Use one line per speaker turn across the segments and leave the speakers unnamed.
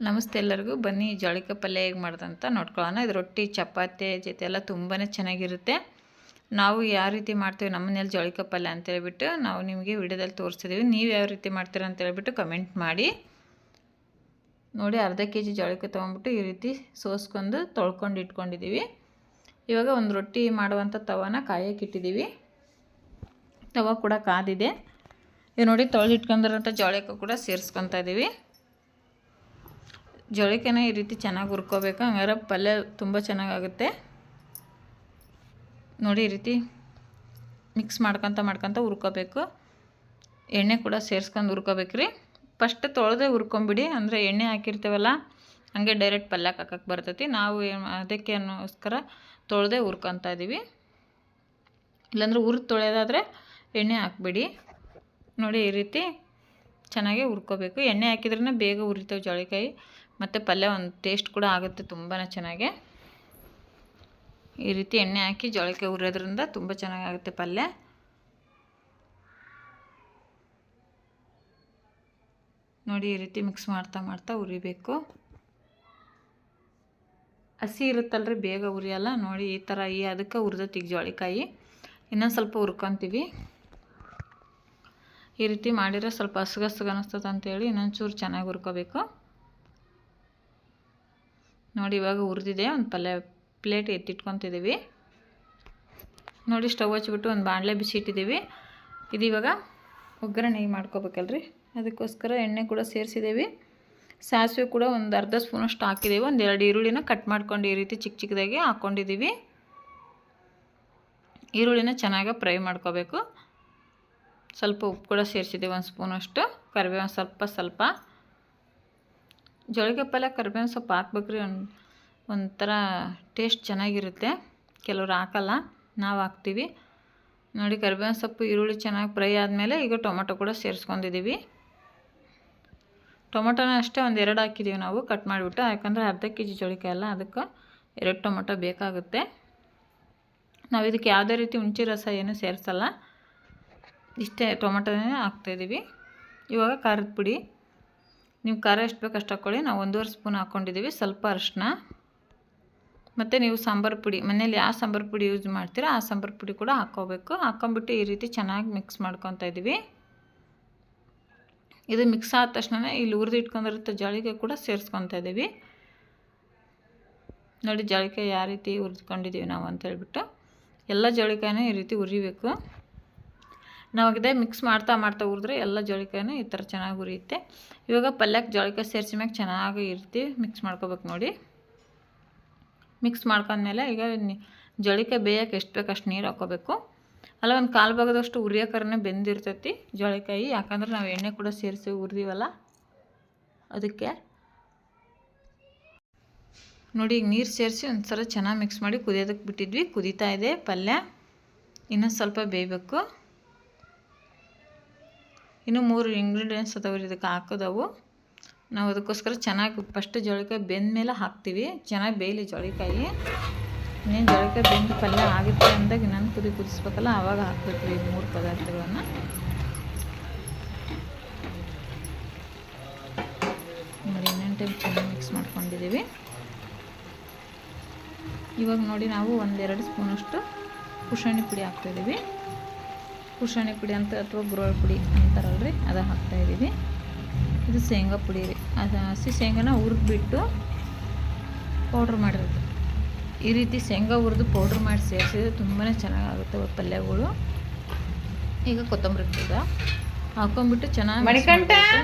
ನಮಸ್ತೆ ಎಲ್ಲರಿಗೂ. ಬನ್ನಿ ಜೋಳಿಕ ಪಲ್ಯ ಹೇಗೆ ಮಾಡ್ದಂತ ನೋಡ್ಕೊಳ್ಳೋಣ. ಇದು ರೊಟ್ಟಿ, ಚಪಾತಿ ಜೊತೆ ಎಲ್ಲ ತುಂಬಾ ಚೆನ್ನಾಗಿರುತ್ತೆ. ನಾವು ಯಾವ ರೀತಿ ಮಾಡ್ತೀವಿ ನಮ್ಮ ಮನೇಲಿ ಜೋಳಿಕ ಪಲ್ಯ ಅಂತೇಳ್ಬಿಟ್ಟು ನಾವು ನಿಮಗೆ ವಿಡಿಯೋದಲ್ಲಿ ತೋರಿಸ್ತಿದ್ದೀವಿ ನೀವು ಯಾವ ರೀತಿ ಮಾಡ್ತೀರ ಅಂತೇಳ್ಬಿಟ್ಟು ಕಮೆಂಟ್ ಮಾಡಿ. ನೋಡಿ ಅರ್ಧ ಕೆ ಜಿ ಜೋಳಿಕ ತೊಗೊಂಬಿಟ್ಟು ಈ ರೀತಿ ಸೋಸ್ಕೊಂಡು ತೊಳ್ಕೊಂಡು ಇಟ್ಕೊಂಡಿದ್ದೀವಿ. ಇವಾಗ ಒಂದು ರೊಟ್ಟಿ ಮಾಡುವಂಥ ತವನ ಕಾಯಕ್ಕೆ ಇಟ್ಟಿದ್ದೀವಿ. ತವ ಕೂಡ ಕಾದಿದೆ. ಇದು ನೋಡಿ ತೊಳೆದಿಟ್ಕೊಂಡಿರೋಂಥ ಜೋಳಿಕ ಕೂಡ ಸೇರಿಸ್ಕೊತಾ ಇದ್ದೀವಿ. ಜೋಳಿಕಾಯಿನ ಈ ರೀತಿ ಚೆನ್ನಾಗಿ ಹುರ್ಕೋಬೇಕು. ಹಂಗಾರೆ ಪಲ್ಯ ತುಂಬ ಚೆನ್ನಾಗಾಗುತ್ತೆ. ನೋಡಿ ಈ ರೀತಿ ಮಿಕ್ಸ್ ಮಾಡ್ಕೊತ ಮಾಡ್ಕೊತ ಹುರ್ಕೋಬೇಕು. ಎಣ್ಣೆ ಕೂಡ ಸೇರಿಸ್ಕೊಂಡು ಹುರ್ಕೋಬೇಕ್ರಿ. ಫಸ್ಟ್ ತೊಳೆದೇ ಹುರ್ಕೊಂಬಿಡಿ. ಅಂದರೆ ಎಣ್ಣೆ ಹಾಕಿರ್ತೀವಲ್ಲ, ಹಾಗೆ ಡೈರೆಕ್ಟ್ ಪಲ್ಯಕ್ಕೆ ಹಾಕಕ್ಕೆ ಬರ್ತೈತಿ. ನಾವು ಅದಕ್ಕೆ ಅನ್ನೋಸ್ಕರ ತೊಳೆದೇ ಹುರ್ಕೊತಾ ಇದ್ದೀವಿ ಇಲ್ಲಾಂದ್ರೆ ಹುರಿದು ತೊಳೆಯೋದಾದರೆ ಎಣ್ಣೆ ಹಾಕ್ಬಿಡಿ. ನೋಡಿ ಈ ರೀತಿ ಚೆನ್ನಾಗೆ ಹುರ್ಕೋಬೇಕು. ಎಣ್ಣೆ ಹಾಕಿದ್ರೇ ಬೇಗ ಹುರಿತೇವೆ ಜೋಳಿಕಾಯಿ. ಮತ್ತು ಪಲ್ಯ ಒಂದು ಟೇಸ್ಟ್ ಕೂಡ ಆಗುತ್ತೆ ತುಂಬಾ ಚೆನ್ನಾಗಿ. ಈ ರೀತಿ ಎಣ್ಣೆ ಹಾಕಿ ಜೋಳಿಕಾಯಿ ಉರಿಯೋದ್ರಿಂದ ತುಂಬ ಚೆನ್ನಾಗಾಗುತ್ತೆ ಪಲ್ಯ. ನೋಡಿ ಈ ರೀತಿ ಮಿಕ್ಸ್ ಮಾಡ್ತಾ ಮಾಡ್ತಾ ಉರಿಬೇಕು ಹಸಿ ಇರುತ್ತಲ್ರಿ, ಬೇಗ ಉರಿಯಲ್ಲ ನೋಡಿ ಈ ಥರ ಈ ಅದಕ್ಕೆ ಹುರಿದತ್ತೀಗ ಜೋಳಿಕಾಯಿ. ಇನ್ನೊಂದು ಸ್ವಲ್ಪ ಹುರ್ಕೊತೀವಿ. ಈ ರೀತಿ ಮಾಡಿದ್ರೆ ಸ್ವಲ್ಪ ಹಸ್ಗಸ್ಗೆ ಅನ್ನಿಸ್ತದೆ ಅಂತೇಳಿ ಇನ್ನೊಂಚೂರು ಚೆನ್ನಾಗಿ ಹುರ್ಕೋಬೇಕು. ನೋಡಿ, ಇವಾಗ ಹುರಿದಿದೆ. ಒಂದು ಪಲ್ಯ ಪ್ಲೇಟ್ ಎತ್ತಿಟ್ಕೊತಿದ್ದೀವಿ ನೋಡಿ ಸ್ಟವ್ ಹಚ್ಬಿಟ್ಟು ಒಂದು ಬಾಣಲೆ ಬಿಸಿ ಇಟ್ಟಿದ್ದೀವಿ ಇದು ಇವಾಗ ಒಗ್ಗರಣೆ ಮಾಡ್ಕೋಬೇಕಲ್ರಿ? ಅದಕ್ಕೋಸ್ಕರ ಎಣ್ಣೆ ಕೂಡ ಸೇರಿಸಿದ್ದೀವಿ ಸಾಸಿವೆ ಕೂಡ ಒಂದು ಅರ್ಧ ಸ್ಪೂನಷ್ಟು ಹಾಕಿದ್ದೀವಿ ಒಂದು ಎರಡು ಈರುಳ್ಳಿನ ಕಟ್ ಮಾಡ್ಕೊಂಡು ಈ ರೀತಿ ಚಿಕ್ಕ ಚಿಕ್ಕದಾಗಿ ಹಾಕ್ಕೊಂಡಿದ್ದೀವಿ ಈರುಳ್ಳಿನ ಚೆನ್ನಾಗಿ ಫ್ರೈ ಮಾಡ್ಕೋಬೇಕು. ಸ್ವಲ್ಪ ಉಪ್ಪು ಕೂಡ ಸೇರಿಸಿದ್ದೀವಿ ಒಂದು ಸ್ಪೂನಷ್ಟು. ಕರಿಬೇವು ಸ್ವಲ್ಪ ಸ್ವಲ್ಪ. ಜೋಳಿಗೆ ಪಲ್ಯ, ಕರಿಬೇವಿನ ಸೊಪ್ಪು ಹಾಕ್ಬೇಕ್ರಿ. ಒಂದು, ಒಂಥರ ಟೇಸ್ಟ್ ಚೆನ್ನಾಗಿರುತ್ತೆ. ಕೆಲವ್ರು ಹಾಕಲ್ಲ, ನಾವು ಹಾಕ್ತೀವಿ. ನೋಡಿ, ಕರಿಬೇವಿನ ಸೊಪ್ಪು, ಈರುಳ್ಳಿ ಚೆನ್ನಾಗಿ ಫ್ರೈ ಆದಮೇಲೆ ಈಗ ಟೊಮೊಟೊ ಕೂಡ ಸೇರಿಸ್ಕೊಂಡಿದ್ದೀವಿ ಟೊಮೊಟೊನ ಅಷ್ಟೇ ಒಂದು ಎರಡು ಹಾಕಿದ್ದೀವಿ ನಾವು, ಕಟ್ ಮಾಡಿಬಿಟ್ಟು. ಯಾಕಂದರೆ ಅರ್ಧ ಕೆ ಜಿ ಜೋಳಿಕಾಯಿ ಅಲ್ಲ, ಅದಕ್ಕೆ ಎರಡು ಟೊಮೊಟೊ ಬೇಕಾಗುತ್ತೆ. ನಾವು ಇದಕ್ಕೆ ಯಾವುದೇ ರೀತಿ ಹುಣ್ಚಿ ರಸ ಏನು ಸೇರಿಸಲ್ಲ, ಇಷ್ಟೇ ಟೊಮೊಟೊನೇ ಹಾಕ್ತಾಯಿದ್ದೀವಿ ಇವಾಗ ಖಾರದ ಪುಡಿ. ನೀವು ಖಾರ ಎಷ್ಟು ಬೇಕು ಅಷ್ಟು ಹಾಕ್ಕೊಳ್ಳಿ. ನಾವು ಒಂದೂವರೆ ಸ್ಪೂನ್ ಹಾಕ್ಕೊಂಡಿದ್ದೀವಿ. ಸ್ವಲ್ಪ ಅರಿಶಿನ ಮತ್ತು ನೀವು ಸಾಂಬಾರು ಪುಡಿ. ಮನೇಲಿ ಯಾವ ಸಾಂಬಾರು ಪುಡಿ ಯೂಸ್ ಮಾಡ್ತೀರೋ ಆ ಸಾಂಬಾರು ಪುಡಿ ಕೂಡ ಹಾಕ್ಕೋಬೇಕು. ಹಾಕ್ಕೊಂಬಿಟ್ಟು ಈ ರೀತಿ ಚೆನ್ನಾಗಿ ಮಿಕ್ಸ್ ಮಾಡ್ಕೊತಾ ಇದ್ದೀವಿ. ಇದು ಮಿಕ್ಸ್ ಆದ ತಕ್ಷಣ ಇಲ್ಲಿ ಹುರಿದು ಇಟ್ಕೊಂಡಿರುತ್ತೆ ಜಾಳಿಗೆ ಕೂಡ ಸೇರಿಸ್ಕೊತಾ ಇದ್ದೀವಿ. ನೋಡಿ ಜಾಳಿಕಾಯಿ ಯಾವ ರೀತಿ ಹುರಿದ್ಕೊಂಡಿದ್ದೀವಿ ನಾವು ಅಂತ ಹೇಳ್ಬಿಟ್ಟು. ಎಲ್ಲ ಜಾಳಿಕಾಯಿನೂ ಈ ರೀತಿ ಹುರಿಬೇಕು. ನಾವು ಇದೆ ಮಿಕ್ಸ್ ಮಾಡ್ತಾ ಮಾಡ್ತಾ ಹುರಿದ್ರೆ ಎಲ್ಲ ಜೋಳಿಕಾಯಿನೂ ಈ ಥರ ಚೆನ್ನಾಗಿ ಉರಿಯುತ್ತೆ ಇವಾಗ ಪಲ್ಯಕ್ಕೆ ಜೋಳಿಕಾಯಿ ಸೇರಿಸಿ ಮ್ಯಾಗೆ ಚೆನ್ನಾಗಿ ಇರ್ತೀವಿ ಮಿಕ್ಸ್ ಮಾಡ್ಕೋಬೇಕು ನೋಡಿ. ಮಿಕ್ಸ್ ಮಾಡ್ಕೊಂಡ್ಮೇಲೆ ಈಗ ಜೋಳಿಕಾಯಿ ಬೇಯಕ್ಕೆ ಎಷ್ಟು ಬೇಕು ಅಷ್ಟು ನೀರು ಹಾಕ್ಕೋಬೇಕು ಅಲ್ಲ ಒಂದು ಕಾಲು ಭಾಗದಷ್ಟು ಉರಿಯೋಕರನೇ ಬೆಂದಿರ್ತೈತಿ ಜೋಳಿಕಾಯಿ, ಯಾಕಂದ್ರೆ ನಾವು ಎಣ್ಣೆ ಕೂಡ ಸೇರಿಸಿ ಹುರಿದೀವಲ್ಲ. ಅದಕ್ಕೆ ನೋಡಿ ಈಗ ನೀರು ಸೇರಿಸಿ ಒಂದು ಸಲ ಚೆನ್ನಾಗಿ ಮಿಕ್ಸ್ ಮಾಡಿ ಕುದಿಯೋದಕ್ಕೆ ಬಿಟ್ಟಿದ್ವಿ. ಕುದೀತಾ ಇದೆ ಪಲ್ಯ. ಇನ್ನೊಂದು ಸ್ವಲ್ಪ ಬೇಯಬೇಕು. ಇನ್ನು ಮೂರು ಇಂಗ್ರೀಡಿಯೆಂಟ್ಸ್ ರೀ ಇದಕ್ಕೆ ಹಾಕೋದವು. ನಾವು ಅದಕ್ಕೋಸ್ಕರ ಚೆನ್ನಾಗಿ ಫಸ್ಟ್ ಜೋಳಿಕಾಯಿ ಬೆಂದ ಮೇಲೆ ಹಾಕ್ತೀವಿ. ಚೆನ್ನಾಗಿ ಬೇಯಲಿ ಜೋಳಿಕಾಯಿ. ಇನ್ನೇನು ಜೋಳಿಕಾಯಿ ಬೆಂದು ಪಲ್ಯ ಆಗುತ್ತೆ ಅಂದಾಗ ಇನ್ನೊಂದು ಕುದಿ ಕುದಿಸ್ಬೇಕಲ್ಲ ಆವಾಗ ಹಾಕ್ಬೇಕು ಈ ಮೂರು ಪದಾರ್ಥಗಳನ್ನು. ನೋಡಿ ಇನ್ನೊಂದು ಟೈಮ್ ಚೆನ್ನಾಗಿ ಮಿಕ್ಸ್ ಮಾಡ್ಕೊಂಡಿದ್ದೀವಿ ಇವಾಗ ನೋಡಿ ನಾವು ಒಂದೆರಡು ಸ್ಪೂನಷ್ಟು ಕುಶಾಣಿ ಪುಡಿ ಹಾಕ್ತಾಯಿದ್ದೀವಿ ಕುಶಾಣಿ ಪುಡಿ ಅಂತ ಅಥವಾ ಗುರೋಳ್ ಪುಡಿ ಅಂತಾರಲ್ಲ ರೀ ಅದು ಹಾಕ್ತಾಯಿದ್ದೀವಿ ಇದು ಶೇಂಗಾ ಪುಡಿ ರೀ. ಅದು ಹಸಿ ಶೇಂಗಾನ ಹುರಿದ್ಬಿಟ್ಟು ಪೌಡ್ರ್ ಮಾಡಿರೋದು ಈ ರೀತಿ ಶೇಂಗಾ ಹುರಿದು ಪೌಡ್ರ್ ಮಾಡಿ ಸೇರಿಸಿದ್ರೆ ತುಂಬಾ ಚೆನ್ನಾಗಾಗುತ್ತೆ ಪಲ್ಯಗಳು. ಈಗ ಕೊತ್ತಂಬರಿ ಕೂಡ ಹಾಕೊಂಡ್ಬಿಟ್ಟು ಚೆನ್ನಾಗಿ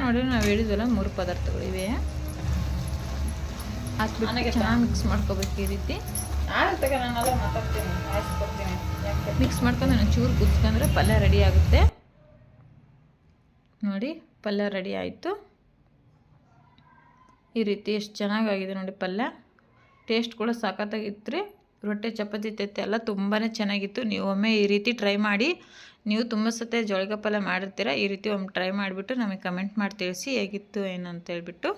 ನೋಡಿ ನಾವು ಹೇಳಿದ್ವಲ್ಲ ಮೂರು ಪದಾರ್ಥಗಳು ಇವೆ. ಹಾಕ್ಬಿಟ್ಟು ಚೆನ್ನಾಗಿ ಮಿಕ್ಸ್ ಮಾಡ್ಕೋಬೇಕು ಈ ರೀತಿ. ಮಿಕ್ಸ್ ಮಾಡ್ಕೊಂಡು ನಾನು ಚೂರು ಕುದಿಸ್ಕೊಂಡ್ರೆ ಪಲ್ಯ ರೆಡಿ ಆಗುತ್ತೆ. ನೋಡಿ, ಪಲ್ಯ ರೆಡಿ ಆಯಿತು. ಈ ರೀತಿ ಎಷ್ಟು ಚೆನ್ನಾಗಾಗಿದೆ ನೋಡಿ ಪಲ್ಯ. ಟೇಸ್ಟ್ ಕೂಡ ಸಾಕತ್ತಾಗಿತ್ತು ರೀ. ರೊಟ್ಟೆ, ಚಪಾತಿ, ತೆತ್ತೆ ಎಲ್ಲ ತುಂಬಾ ಚೆನ್ನಾಗಿತ್ತು. ನೀವು ಒಮ್ಮೆ ಈ ರೀತಿ ಟ್ರೈ ಮಾಡಿ. ನೀವು ತುಂಬ ಸತೆ ಜೋಳಿಗೆ ಪಲ್ಯ ಮಾಡಿರ್ತೀರ, ಈ ರೀತಿ ಒಮ್ಮೆ ಟ್ರೈ ಮಾಡಿಬಿಟ್ಟು ನಮಗೆ ಕಮೆಂಟ್ ಮಾಡಿ ತಿಳಿಸಿ ಹೇಗಿತ್ತು ಏನಂತ ಹೇಳ್ಬಿಟ್ಟು.